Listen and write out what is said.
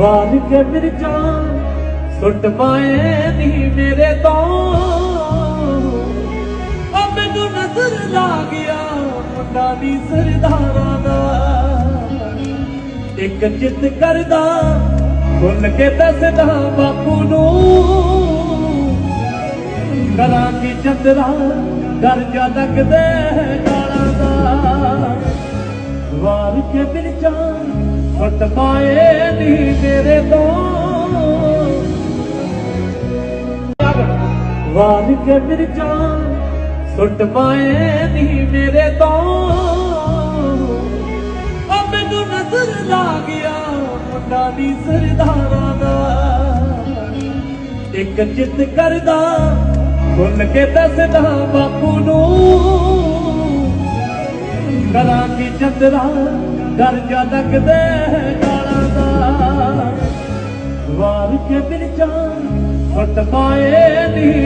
ਵਾਲ ਕੇ ਮਿਰਚਾਂ ਸੁੱਟ ਪਾਏ ਨੀ ਮੇਰੇ ਤੋਂ। ਆ ਮੈਨੂੰ ਨਜ਼ਰ ਲਾ ਗਿਆ ਮੁੰਡਾ ਦੀ ਸਰਦਾਰਾਂ ਦਾ। ਇੱਕ ਜਿੱਤ ਕਰਦਾ ਭੁੱਲ ਕੇ ਦੱਸਦਾ ਬਾਪੂ ਨੂੰ। ਕਰਾਂ ਕੀ ਚੰਦਰਾ ਡਰ ਜਾ ਲੱਗਦੇ ਗਾਲਾਂ ਦਾ। ਵਾਰ ਕੇ ਬਿਰਚਾਂ ਫਟ ਪਾਏ ਨੀ ਵਾਰ ਕੇ ਬਿਰਚਾਂ ਸੁੱਟ ਪਾਏ ਨੀ ਮੇਰੇ ਤੋਂ। ਆ ਮੈਨੂੰ ਨਜ਼ਰ ਲਾ ਗਿਆ ਮੁੰਡਾ ਦੀ ਸਰਦਾਰਾਂ ਦਾ। ਇੱਕ ਜਿੱਤ ਕਰਦਾ ਭੁੱਲ ਕੇ ਦੱਸਦਾ ਬਾਪੂ ਨੂੰ। ਕਰਾਂ ਕੀ ਚੰਦਰਾ ਡਰ ਜਾ ਲੱਗਦੇ ਗਾਲਾਂ ਦਾ। ਵਾਰ ਕੇ ਬਿਰਚਾਂ ਫਟ ਪਾਏ ਨੀ